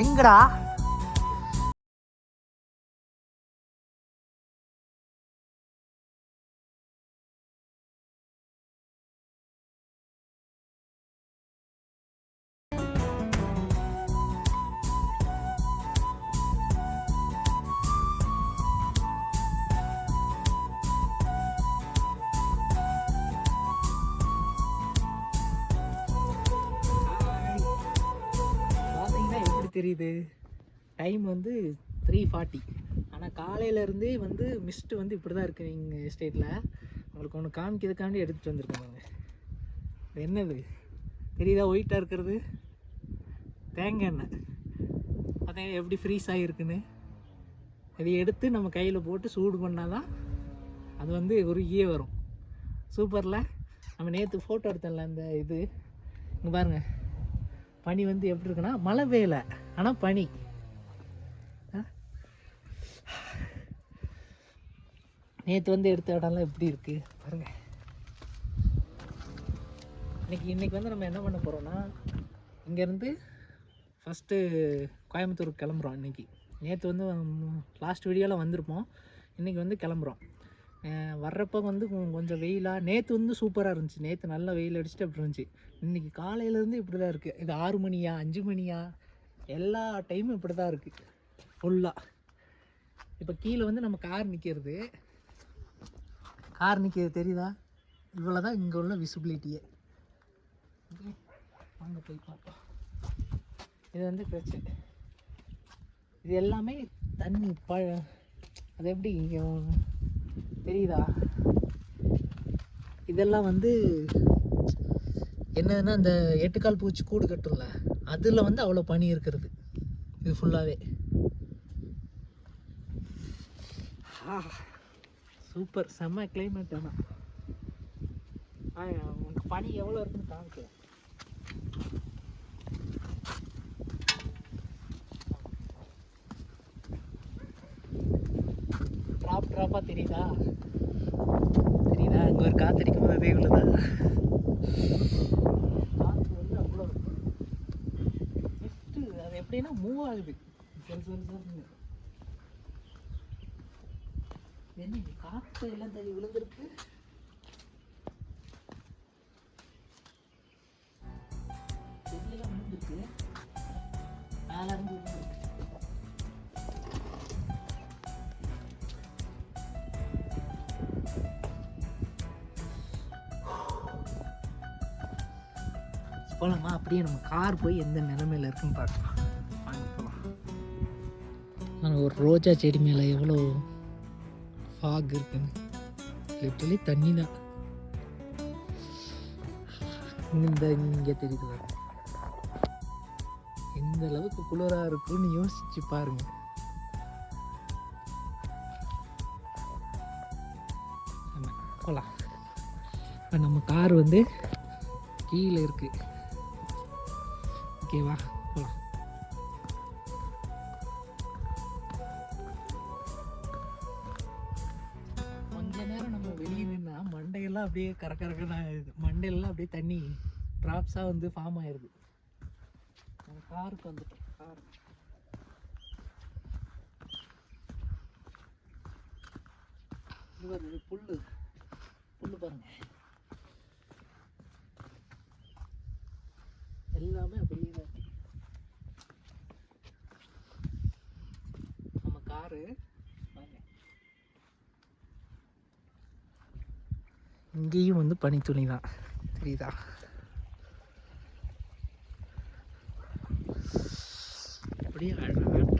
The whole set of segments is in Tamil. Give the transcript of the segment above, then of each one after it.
எங்கடா தெரியுது டைம் வந்து த்ரீ ஃபார்ட்டி ஆனால் காலையிலேருந்தே வந்து மிஸ்ட்டு வந்து இப்படி தான் இருக்குது எங்கள் ஸ்டேட்டில் உங்களுக்கு ஒன்று காமிக்கிறதுக்காண்டி எடுத்துகிட்டு வந்திருக்கேன் நாங்கள் என்னது? தெரியுதா ஒயிட்டாக இருக்கிறது? தேங்காய் எண்ணெய். அதான் எப்படி ஃப்ரீஸ் ஆகிருக்குன்னு. இதை எடுத்து நம்ம கையில் போட்டு சூடு பண்ணால் தான் அது வந்து உருகியே வரும். சூப்பரில் நம்ம நேற்று ஃபோட்டோ எடுத்தோம்ல அந்த இது. இங்கே பாருங்கள் பனி வந்து எப்படி இருக்குன்னா மழை பெய்யல ஆனால் பனி. நேற்று வந்து எடுத்த இடம்லாம் எப்படி இருக்கு? பாருங்க. இன்னைக்கு இன்றைக்கி வந்து நம்ம என்ன பண்ண போகிறோம்னா இங்கேருந்து ஃபஸ்ட்டு கோயம்புத்தூர் கிளம்புறோம் இன்னைக்கு. நேற்று வந்து லாஸ்ட் வீடியோவில் வந்திருப்போம். இன்றைக்கி வந்து கிளம்புறோம். வர்றப்போ வந்து கொஞ்சம் வெயிலாக நேற்று வந்து சூப்பராக இருந்துச்சு. நேற்று நல்லா வெயில் அடிச்சுட்டு அப்படி இருந்துச்சு. இன்றைக்கி காலையிலேருந்து இப்படி தான் இருக்குது இது ஆறு மணியா அஞ்சு மணியா? எல்லா டைமும் இப்படி தான் இருக்குது ஃபுல்லாக இப்போ கீழே வந்து நம்ம கார் நிற்கிறது கார் நிற்கிறது தெரியுதா? இவ்வளோ தான் இங்கே உள்ள விசிபிலிட்டியே வாங்க போய் பார்ப்போம். இது வந்து பிரச்சனை. இது எல்லாமே தண்ணி ப அது எப்படி இங்கே தெரியுதா? இதெல்லாம் வந்து என்னதுன்னா இந்த எட்டுக்கால் பூச்சி கூடு கட்டும்ல அதில் வந்து அவ்வளோ பனி இருக்கிறது. இது ஃபுல்லாகவே சூப்பர் செம்ம கிளைமேட் ஆனால் ஆ உங்களுக்கு பனி எவ்வளோ இருக்குன்னு காமிக்கிறேன். ட்ராப் ட்ராப்பாக தெரியுதா? தெரியுதா? அங்கே ஒரு காத்தடிக்கும் போது அதே உள்ளதா? காற்று வந்து அவ்வளோ ஜஸ்ட்டு அது எப்படின்னா மூவ் ஆகுது. சொல் சொல் சொல்லுங்க என்ன இங்க காற்று எல்லாம் தள்ளி விழுந்திருக்கு? செடியெல்லாம் விழுந்திருக்கு. மேலே இருந்து போகலாமா அப்படியே நம்ம கார் போய் எந்த நிலைமையில இருக்குன்னு பார்க்கலாம். வாங்க போகலாம் ஆனால் ஒரு ரோஜா செடி மேலே எவ்வளோ ஃபாக் இருக்குன்னு. லிட்டலி தண்ணி தான் இந்த இங்கே தெரியுது. எந்த அளவுக்கு குளிராக இருக்குன்னு யோசிச்சு பாருங்க. போகலாம் இப்போ நம்ம கார் வந்து கீழே இருக்கு. ஓகேவா போகலாம் கொஞ்ச நேரம் நம்ம வெளியே நின்னா மண்டையெல்லாம் அப்படியே கர ஆயிடுது. மண்டையெல்லாம் அப்படியே தண்ணி ட்ராப்ஸாக வந்து ஃபார்ம் ஆயிடுது. நம்ம காருக்கு வந்துட்டோம். கார். இது புல்லு. புல்லு பாருங்க. எல்லாமே அப்படியே தான் இருக்கு. பாரு. இங்கேயும் வந்து பனித்துளி தான். தெரியுதா? அப்படியே அழகாக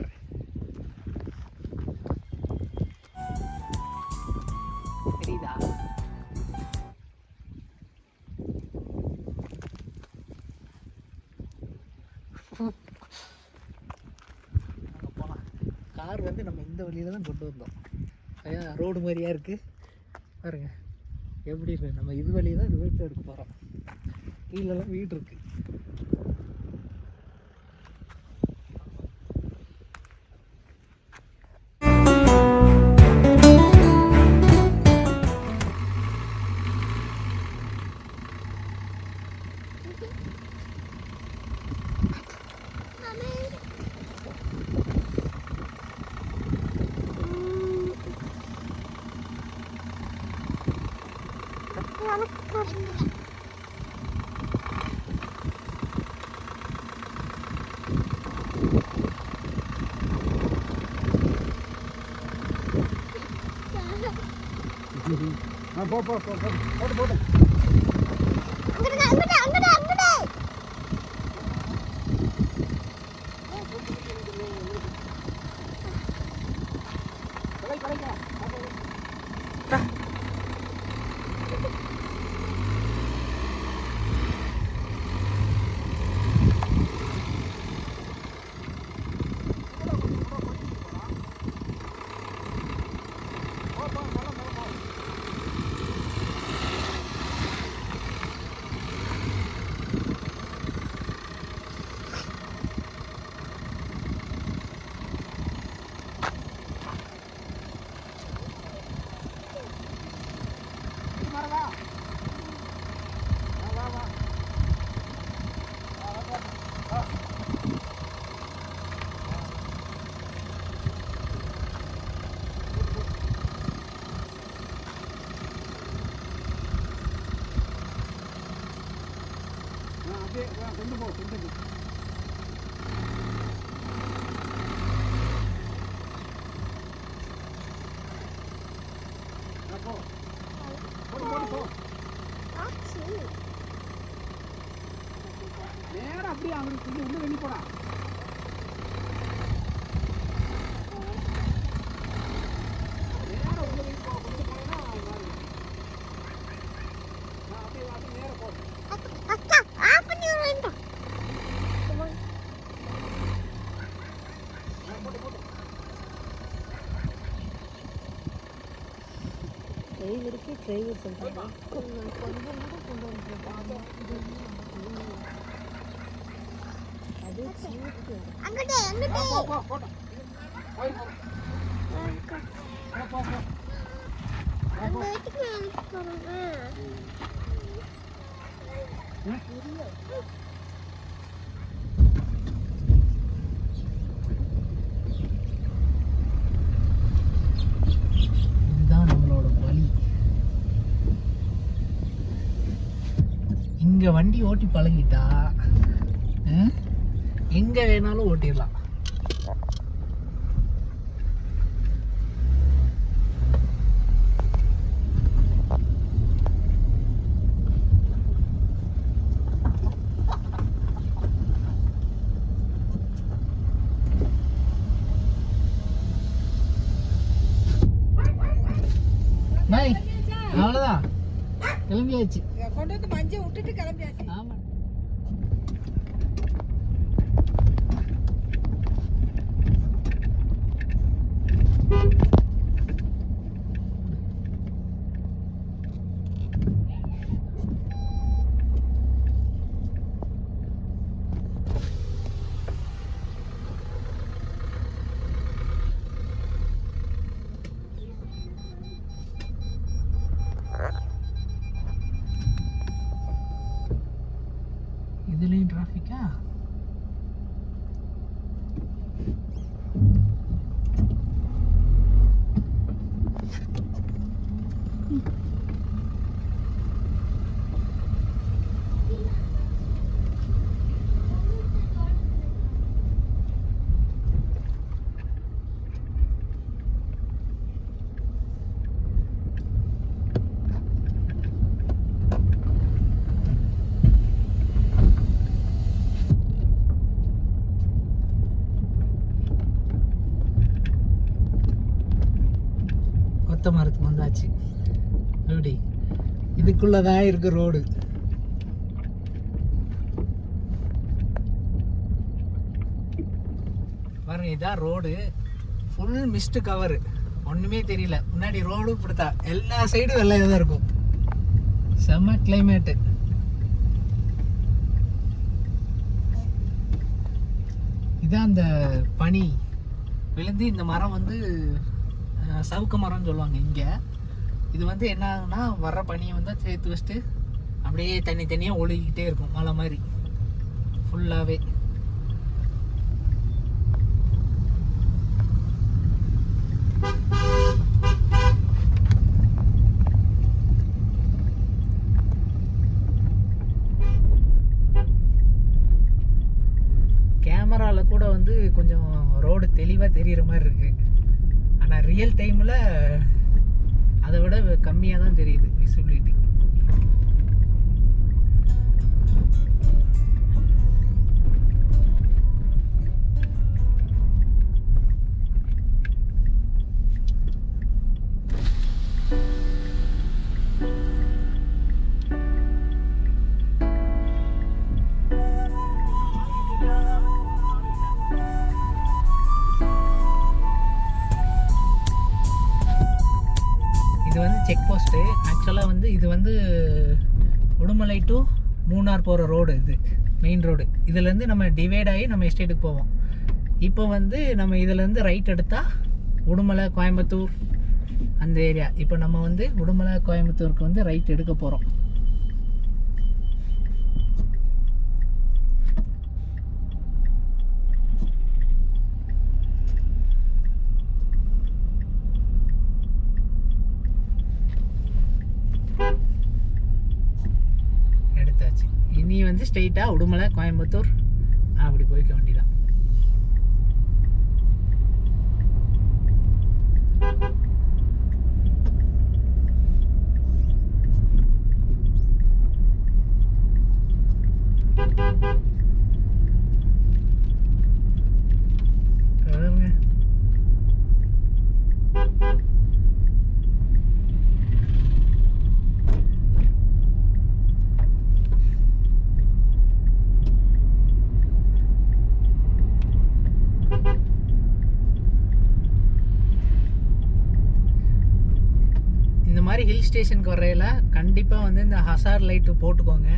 வழியில் தான் கொண்டு வந்தோம். ஐயா ரோடு மாதிரியாக இருக்குது பாருங்க. எப்படி இருக்கு? நம்ம இது வழியை தான் ரிவர்ஸ் எடுக்க போகிறோம் கீழெல்லாம் வீடு இருக்கு. ஆ போ போ போ போ. போட்டு போட்டு அங்கிட்டு அங்கிட்டு அங்கிட்டு அங்கிட்டு கடை கடைக்கா ஆ அப்படியே ஆ, கொண்டு போ கொண்டு போ ஆ, போ போடு போடு போ ஆச்சு நேரா அப்படியே அவனுக்கு கொஞ்சம் உள்ள வெளியே போடா நேரா உள்ள வெளியே போ கொண்டு போனா அப்படியே வா, அப்படியே நேரா போ அக்கா ஆஃப் பண்ணி விடுறேன்டா ஆ, போடா. போட்டு இருக்கு டிரைவர் சொல்கிறாங்க அது சீட்டு அங்கிட்டு ஆ, அங்கிட்டு போ போ போடா போய் போ போ போ போ அந்த வீட்டுக்கு நாளைக்கு போறோம் இதுதான் நம்மளோட வழி இங்க வண்டி ஓட்டி பழகிட்டா அஹ், எங்க வேணாலும் ஓட்டிடலாம். கொத்த மரத்துக்கு வந்தாச்சு. எப்படி? இதுக்குள்ளதான் இருக்கு ரோடு பாருங்க இதான் ரோடு ஃபுல் மிஸ்டு கவரு ஒன்றுமே தெரியல. முன்னாடி ரோடும் இப்படித்தா எல்லா சைடும் வெள்ளையாக தான் இருக்கும். செம்ம கிளைமேட்டு இதான் அந்த பனி. விழுந்து இந்த மரம் வந்து சவுக்கு மரம்னு சொல்லுவாங்க இங்கே. இது வந்து என்ன ஆகுனா வர்ற பனியை வந்து சேர்த்து வச்சுட்டு அப்படியே தண்ணி தனியாக ஒழுகிக்கிட்டே இருக்கும் மழை மாதிரி. ஃபுல்லாகவே கேமராவில் கூட வந்து கொஞ்சம் ரோடு தெளிவாக தெரிகிற மாதிரி இருக்குது ஆனால் ரியல் டைமில் அதை விட கம்மியாக தான் தெரியுது விசிபிலிட்டி ரோடு இதுலேருந்து நம்ம டிவைட் ஆகி நம்ம எஸ்டேட்டுக்கு போவோம். இப்போ வந்து நம்ம இதுலேருந்து ரைட் எடுத்தால் உடுமலை கோயம்புத்தூர் அந்த ஏரியா இப்போ நம்ம வந்து உடுமலை கோயம்புத்தூருக்கு வந்து ரைட் எடுக்க போகிறோம் ஸ்ட்ரெயிட்டாக உடுமலை கோயம்புத்தூர். அப்படி போய்க்க வேண்டியதான் பாருங்க. இந்த மாதிரி ஹில் ஸ்டேஷனுக்கு வரையில கண்டிப்பாக வந்து இந்த ஹசார் லைட்டு போட்டுக்கோங்க.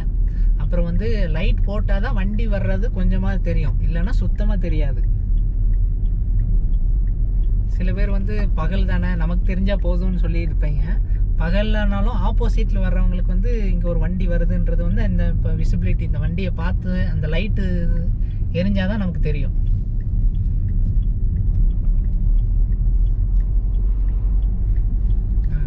அப்புறம் வந்து லைட் போட்டால் தான் வண்டி வர்றது கொஞ்சமாக தெரியும். இல்லைன்னா சுத்தமாக தெரியாது. சில பேர் வந்து பகல் தானே நமக்கு தெரிஞ்சால் போதும்னு சொல்லி இருப்பீங்க பகல்லனாலும் ஆப்போசிட்டில் வர்றவங்களுக்கு வந்து இங்கே ஒரு வண்டி வருதுன்றது வந்து இந்த இப்போ விசிபிலிட்டி இந்த வண்டியை பார்த்து அந்த லைட்டு எரிஞ்சால் தான் நமக்கு தெரியும் ஆ.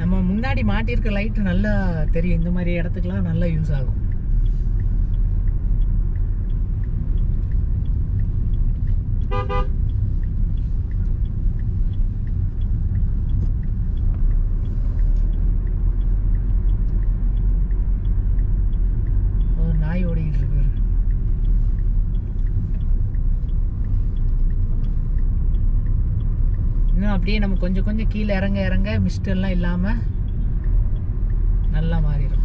நம்ம முன்னாடி மாட்டியிருக்க லைட்டு நல்லா தெரியும். இந்த மாதிரி இடத்துக்குலாம் நல்லா யூஸ் ஆகும். ஒரு நாய் ஓடிக்கிட்டு இருக்கு. இன்னும் அப்படியே நம்ம கொஞ்சம் கொஞ்சம் கீழே இறங்க இறங்க மிஸ்ட் எல்லாம் இல்லாமல் நல்லா மாறிடும்.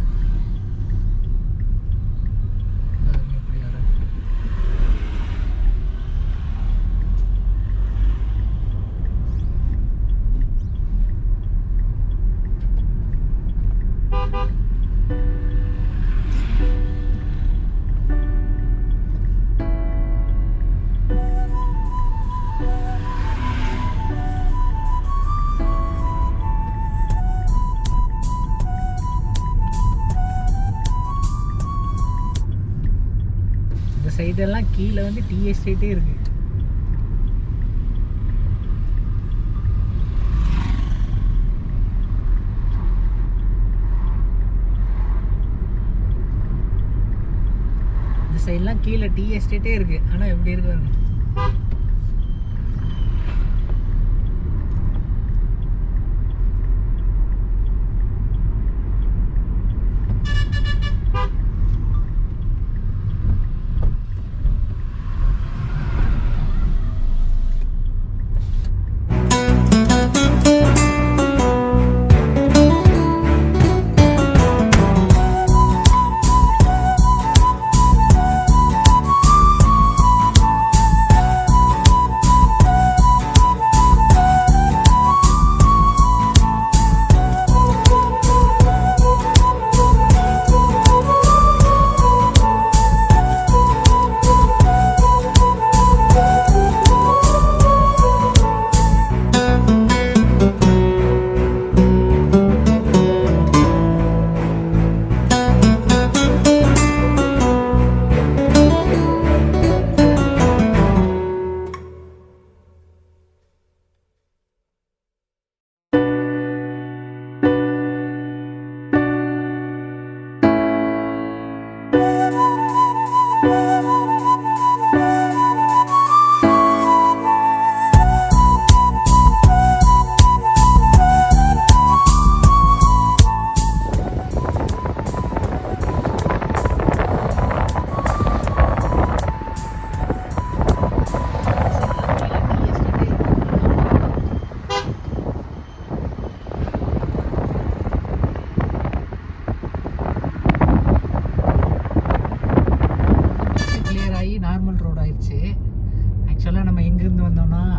கீழே வந்து டீ எஸ்டேட்டே இருக்கு. இந்த சைட்லாம் கீழே டீ எஸ்டேட்டே இருக்கு. ஆனால் எப்படி இருக்கு பாருங்க.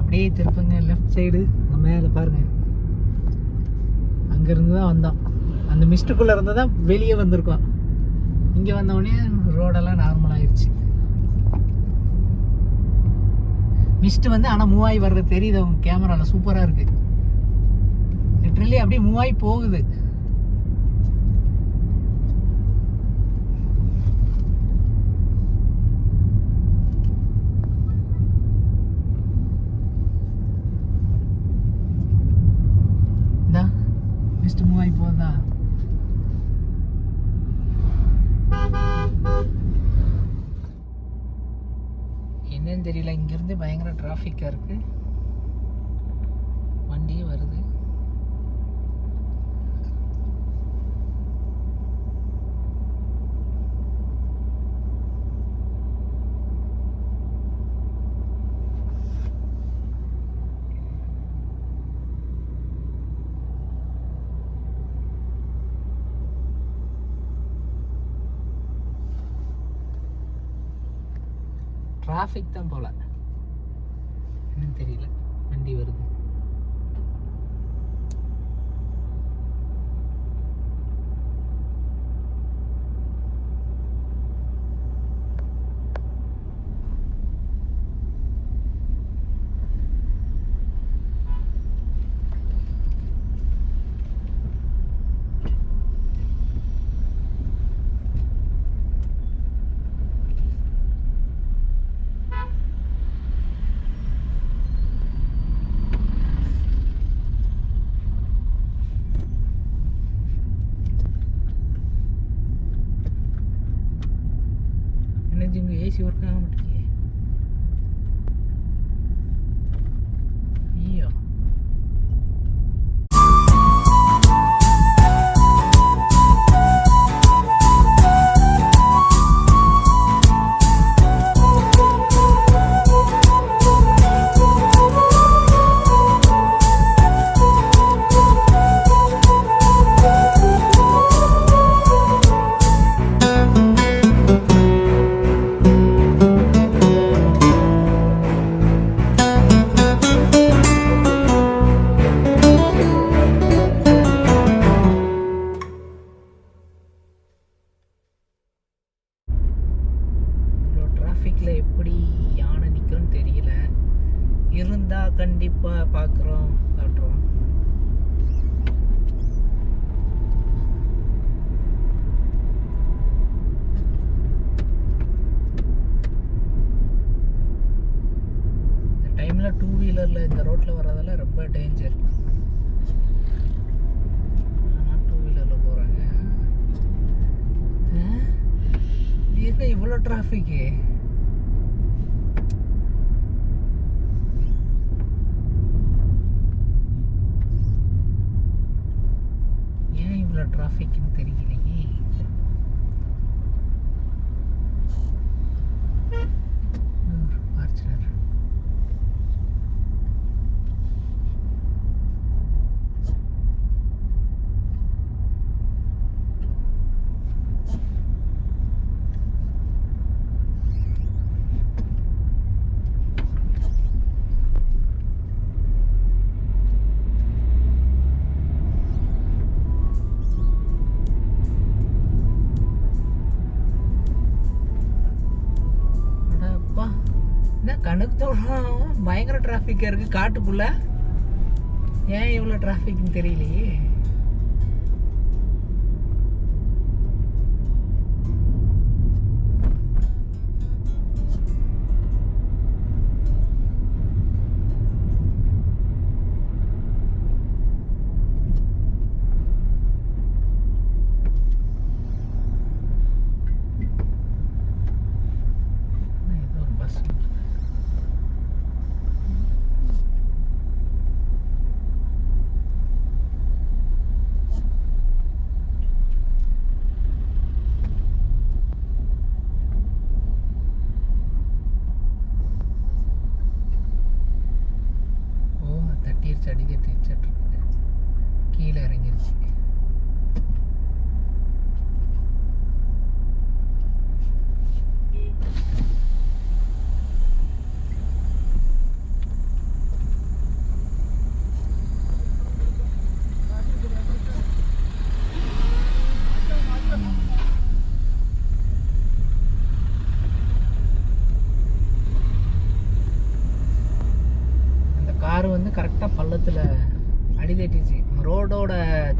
அப்படியே திருப்புங்க லெஃப்ட் சைடு அங்கே மேலே பாருங்க. அங்கேருந்து தான் வந்தோம் அந்த மிஸ்டுக்குள்ளே இருந்து தான் வெளியே வந்திருக்கோம் இங்கே வந்தோடனே ரோடெல்லாம் நார்மல் ஆயிடுச்சு மிஸ்ட் வந்து ஆனால் மூவாய் வர்றது தெரியுது அவங்க கேமராவில் சூப்பராக இருக்கு. லிட்ரலி அப்படியே மூவாய் போகுது இந்தா மிஸ்ட் மூவாய் போகுதா என்னன்னு தெரியல இங்கேருந்து பயங்கர டிராஃபிக்காக இருக்கு வண்டியே வருது டிராஃபிக் தான் போல. என்னன்னு தெரியல. வண்டி வருது. கணக்கு தோணும் பயங்கர டிராஃபிக்காக இருக்குது காட்டுக்குள்ளே. ஏன் இவ்வளோ டிராஃபிக்னு தெரியலையே.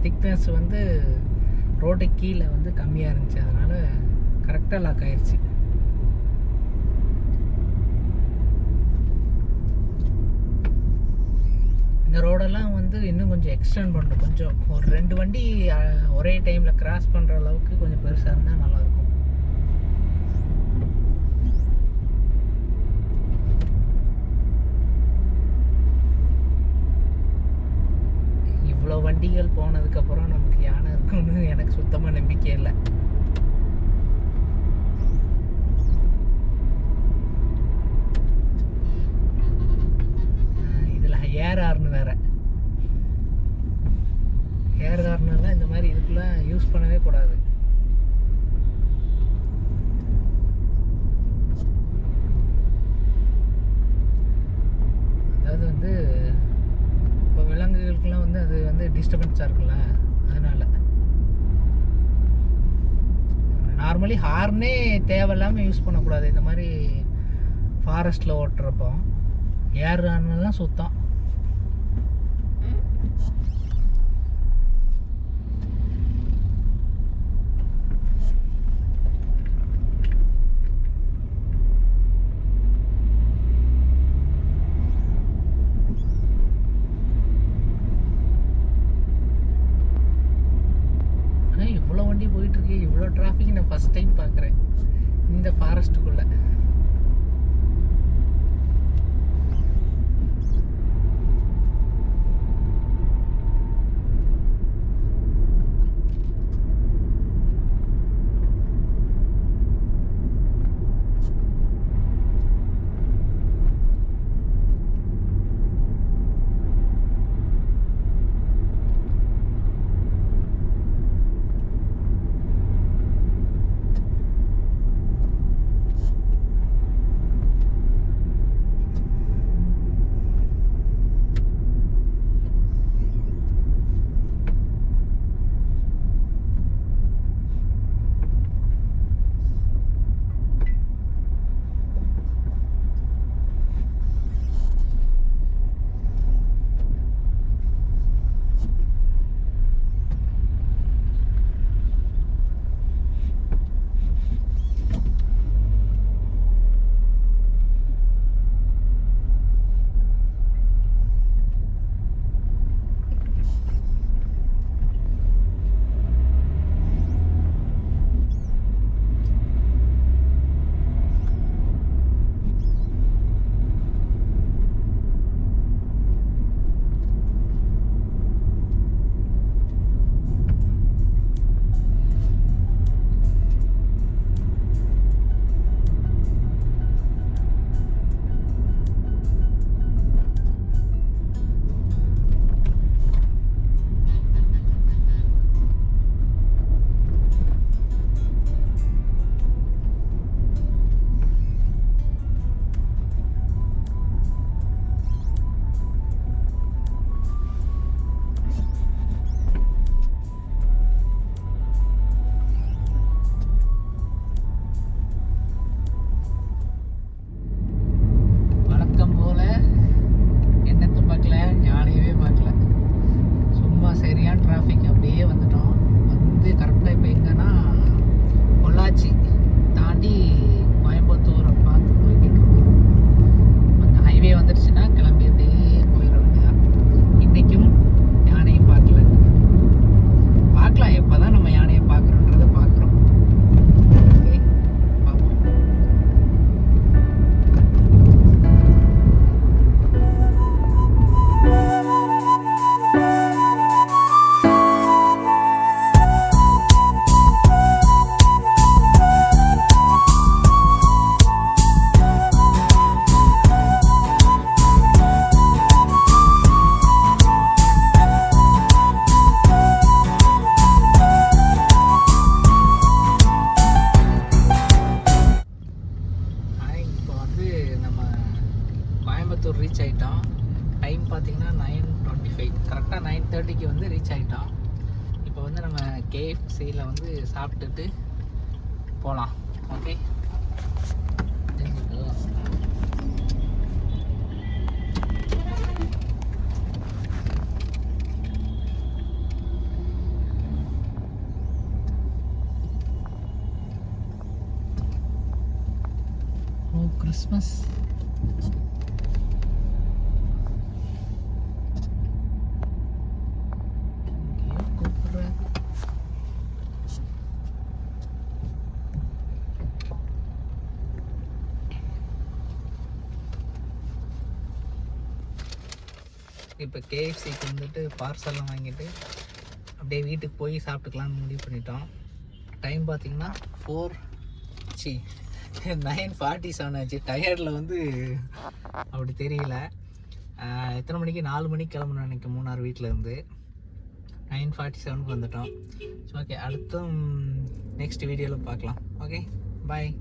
திக்னஸ் வந்து ரோட்டுக்கு கீழே வந்து கம்மியாக இருந்துச்சு. அதனால் கரெக்டாக லாக் ஆயிடுச்சு இந்த ரோடெல்லாம் வந்து இன்னும் கொஞ்சம் எக்ஸ்டெண்ட் பண்ணணும். கொஞ்சம் ஒரு ரெண்டு வண்டி ஒரே டைமில் கிராஸ் பண்ணுற அளவுக்கு கொஞ்சம் பெருசாக இருந்தால் நல்லாயிருக்கும் இவ்வளோ வண்டிகள் போனதுக்கப்புறம் நமக்கு யானை இருக்கும்னு எனக்கு சுத்தமாக நம்பிக்கை இல்லை. இதில் ஏஆர்னு ஏர் வேற ஏர் இந்த மாதிரி இதுக்குள்ளே யூஸ் பண்ணவே கூடாது அதாவது வந்து இப்போ விலங்குகளுக்கெல்லாம் வந்து அது வந்து டிஸ்டர்பன்ஸாக இருக்குல்ல அதனால். நார்மலி ஹார்னே தேவையில்லாமல் யூஸ் பண்ணக்கூடாது. இந்த மாதிரி ஃபாரஸ்ட்டில் ஓட்டுறப்போ. ஏர் ஆனெல்லாம் சுத்தம் ஆனால் இவ்வளோ வண்டி போயிட்டு இருக்கு இவ்வளோ டிராஃபிக் நான் ஃபர்ஸ்ட் டைம் பார்க்குறேன். இந்த ஃபாரஸ்ட்டுக்குள்ளே கிறிஸ்மஸ் இப்போ கேஎஃப்சிக்கு வந்துட்டு பார்சல்லாம் வாங்கிட்டு அப்படியே வீட்டுக்கு போய் சாப்பிட்டுக்கலாம்னு முடிவு பண்ணிட்டோம். டைம் பார்த்தீங்கன்னா four C nine forty seven ஆச்சு. டயர்டில் வந்து அப்படி தெரியல. எத்தனை மணிக்கு? நாலு மணிக்கு கிளம்பணும் அன்றைக்கி மூணாறு வீட்டில் இருந்து நைன் ஃபார்ட்டி செவனுக்கு வந்துட்டோம். ஸோ ஓகே அடுத்தும் நெக்ஸ்ட் வீடியோவில் பார்க்கலாம். Okay bye